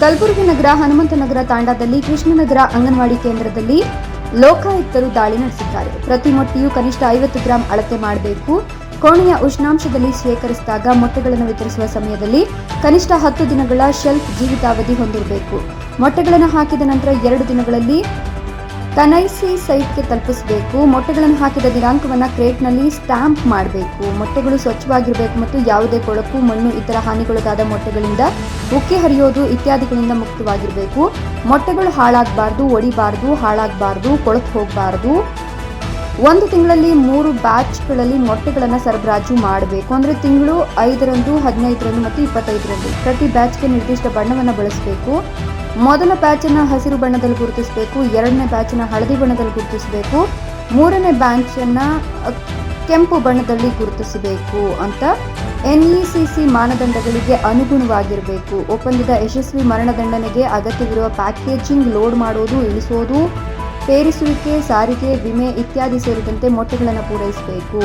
ಕಲಬುರಗಿ ನಗರ ಹನುಮಂತನಗರ ತಾಂಡಾದಲ್ಲಿ ಕೃಷ್ಣನಗರ ಅಂಗನವಾಡಿ ಕೇಂದ್ರದಲ್ಲಿ ಲೋಕಾಯುಕ್ತರು ದಾಳಿ ನಡೆಸಿದ್ದಾರೆ. ಪ್ರತಿ ಮೊಟ್ಟೆಯು ಕನಿಷ್ಠ ಐವತ್ತು ಗ್ರಾಂ ಅಳತೆ ಮಾಡಬೇಕು. ಕೋಣೆಯ ಉಷ್ಣಾಂಶದಲ್ಲಿ ಶೇಖರಿಸಿದಾಗ ಮೊಟ್ಟೆಗಳನ್ನು ವಿತರಿಸುವ ಸಮಯದಲ್ಲಿ ಕನಿಷ್ಠ ಹತ್ತು ದಿನಗಳ ಶೆಲ್ಫ್ ಜೀವಿತಾವಧಿ ಹೊಂದಿರಬೇಕು. ಮೊಟ್ಟೆಗಳನ್ನು ಹಾಕಿದ ನಂತರ ಎರಡು ದಿನಗಳಲ್ಲಿ ಕನೈಸಿ ಸೈಟ್ಗೆ ತಲುಪಿಸಬೇಕು, ಮೊಟ್ಟೆಗಳನ್ನು ಹಾಕಿದ ದಿನಾಂಕವನ್ನು ಕ್ರೇಟ್ನಲ್ಲಿ ಸ್ಟ್ಯಾಂಪ್ ಮಾಡಬೇಕು, ಮೊಟ್ಟೆಗಳು ಸ್ವಚ್ಛವಾಗಿರಬೇಕು ಮತ್ತು ಯಾವುದೇ ಕೊಳಕು, ಮಣ್ಣು, ಇತರ ಹಾನಿಗೊಳಗಾದ ಮೊಟ್ಟೆಗಳಿಂದ ಉಕ್ಕಿ ಹರಿಯೋದು ಇತ್ಯಾದಿಗಳಿಂದ ಮುಕ್ತವಾಗಿರಬೇಕು. ಮೊಟ್ಟೆಗಳು ಹಾಳಾಗಬಾರ್ದು, ಒಡಿಬಾರ್ದು, ಹಾಳಾಗಬಾರ್ದು, ಕೊಳಕು ಹೋಗಬಾರ್ದು. ಒಂದು ತಿಂಗಳಲ್ಲಿ ಮೂರು ಬ್ಯಾಚ್ಗಳಲ್ಲಿ ಮೊಟ್ಟೆಗಳನ್ನು ಸರಬರಾಜು ಮಾಡಬೇಕು. ಅಂದರೆ ತಿಂಗಳು ಐದರಂದು, ಹದಿನೈದರಂದು ಮತ್ತು ಇಪ್ಪತ್ತೈದರಂದು. ಪ್ರತಿ ಬ್ಯಾಚ್ಗೆ ನಿರ್ದಿಷ್ಟ ಬಣ್ಣವನ್ನು ಬಳಸಬೇಕು. ಮೊದಲ ಬ್ಯಾಚನ್ನು ಹಸಿರು ಬಣ್ಣದಲ್ಲಿ ಗುರುತಿಸಬೇಕು. ಎರಡನೇ ಬ್ಯಾಚನ್ನು ಹಳದಿ ಬಣ್ಣದಲ್ಲಿ ಗುರುತಿಸಬೇಕು. ಮೂರನೇ ಬ್ಯಾಚನ್ನು ಕೆಂಪು ಬಣ್ಣದಲ್ಲಿ ಗುರುತಿಸಬೇಕು ಅಂತ ಎನ್ ಇ ಸಿ ಸಿ ಮಾನದಂಡಗಳಿಗೆ ಅನುಗುಣವಾಗಿರಬೇಕು. ಒಪ್ಪಂದದ ಯಶಸ್ವಿ ಮರಣದಂಡನೆಗೆ ಅಗತ್ಯವಿರುವ ಪ್ಯಾಕೇಜಿಂಗ್, ಲೋಡ್ ಮಾಡೋದು, ಇಳಿಸೋದು ಪೇರಿಸುವಿಕೆ ಸಾರಿಗೆ, ವಿಮೆ ಇತ್ಯಾದಿ ಸೇರಿದಂತೆ ಮೊಟ್ಟೆಗಳನ್ನು ಪೂರೈಸಬೇಕು.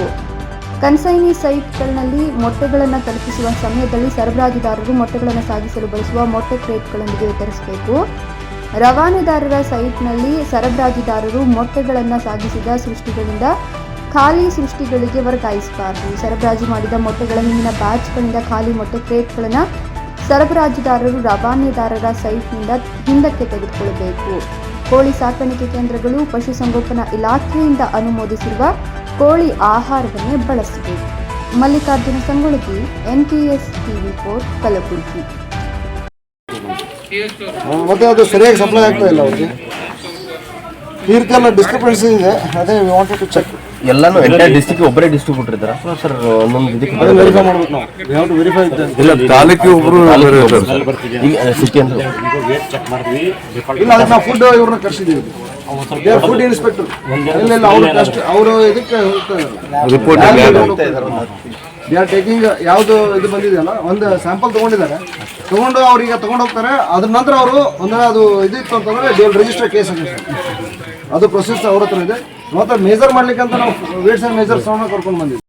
ಕನ್ಸೈನಿ ಸೈಟ್ಗಳಲ್ಲಿ ಮೊಟ್ಟೆಗಳನ್ನು ತಲುಪಿಸುವ ಸಮಯದಲ್ಲಿ ಸರಬರಾಜುದಾರರು ಮೊಟ್ಟೆಗಳನ್ನು ಸಾಗಿಸಲು ಬಳಸುವ ಮೊಟ್ಟೆ ಕ್ರೇಟ್ಗಳೊಂದಿಗೆ ವಿತರಿಸಬೇಕು. ರವಾನೆದಾರರ ಸೈಟ್ನಲ್ಲಿ ಸರಬರಾಜುದಾರರು ಮೊಟ್ಟೆಗಳನ್ನು ಸಾಗಿಸಿದ ಸೃಷ್ಟಿಗಳಿಂದ ಖಾಲಿ ಸೃಷ್ಟಿಗಳಿಗೆ ವರ್ಗಾಯಿಸಬಾರದು. ಸರಬರಾಜು ಮಾಡಿದ ಮೊಟ್ಟೆಗಳ ಹಿಂದಿನ ಬ್ಯಾಚ್ಗಳಿಂದ ಖಾಲಿ ಮೊಟ್ಟೆ ಕ್ರೇಟ್ಗಳನ್ನು ಸರಬರಾಜುದಾರರು ರವಾನೆದಾರರ ಸೈಟ್ನಿಂದ ಹಿಂದಕ್ಕೆ ತೆಗೆದುಕೊಳ್ಳಬೇಕು. ಕೋಳಿ ಸಾಕಾಣಿಕೆ ಕೇಂದ್ರಗಳು ಪಶುಸಂಗೋಪನಾ ಇಲಾಖೆಯಿಂದ ಅನುಮೋದಿಸಿರುವ ಕೋಳಿ ಆಹಾರವನ್ನೇ ಬಳಸಬೇಕು Mallikarjuna Sangolagi NKS TV four Kalaburagi. ಮತ್ತೆ ಅದು ಸರಿಯಾಗಿ ಸಪ್ಲೈ ಆಗ್ತಾ ಇಲ್ಲ ಅವ್ರಿಗೆ. ನೀರ್ಗೆಲ್ಲ ಡಿಸ್ಕ್ರಿಪೆನ್ಸಿ ಇದೆ. ಅದೇ ವಾಂಟೆಡ್ ಟು ಚೆಕ್ ಎಲ್ಲಾನು ಎಂಟೈರ್ ಡಿಸ್ಟಿಕ್ ಒಬ್ಬರೇ ಡಿಸ್ಟ್ರಿಬ್ಯೂಟರ್ ಇದ್ದಾರಾ ಸರ್ ಒಂದೊಂದು ಇದಕ್ಕೆ ಅದನ್ನ ವೆರಿಫೈ ಮಾಡ್ಬೇಕು ನಾವು. ವಿ ಹ್ಯಾವ್ ಟು ವೆರಿಫೈ ಇಲ್ಲ ತಾಲೂಕಿಗೆ ಒಬ್ರು ಈಗ ಸಿಟಿ ಅಂತ. ಇಲ್ಲ ಅದಕ್ಕೆ ನಾವು ಫುಡ್ ಇವ್ರನ್ನ ಕರ್ಸಿದ್ದೀವಿ. ಫುಡ್ ಇನ್ಸ್ಪೆಕ್ಟರ್ ಇಲ್ಲ ಇಲ್ಲ ಅವರು ಕಷ್ಟ ಅವರು ಇದಕ್ಕೆ ರಿಪೋರ್ಟ್ ದೇ ಆರ್ ಟೇಕಿಂಗ್ ಯಾವುದು ಇದು ಬಂದಿದೆಯಲ್ಲ ಒಂದು ಸ್ಯಾಂಪಲ್ ತೊಗೊಂಡಿದ್ದಾರೆ. ತಗೊಂಡು ಅವ್ರಿಗೆ ತಗೊಂಡು ಹೋಗ್ತಾರೆ. ಅದ್ರ ನಂತರ ಅವರು ಒಂದು ಅದು ಇದಿತ್ತು ಅಂತಂದ್ರೆ ರಿಜಿಸ್ಟರ್ ಕೇಸ್ ಅದು ಪ್ರೊಸೆಸ್ ಅವ್ರ ಹತ್ರ ಇದೆ. ಮತ್ತೆ ಮೇಜರ್ ಮಾಡ್ಲಿಕ್ಕೆ ಅಂತ ನಾವು ವೇಟ್ಸ್ ಮೇಜರ್ ಮೇಜರ್ಸ್ ಕರ್ಕೊಂಡು ಬಂದಿದ್ದೀವಿ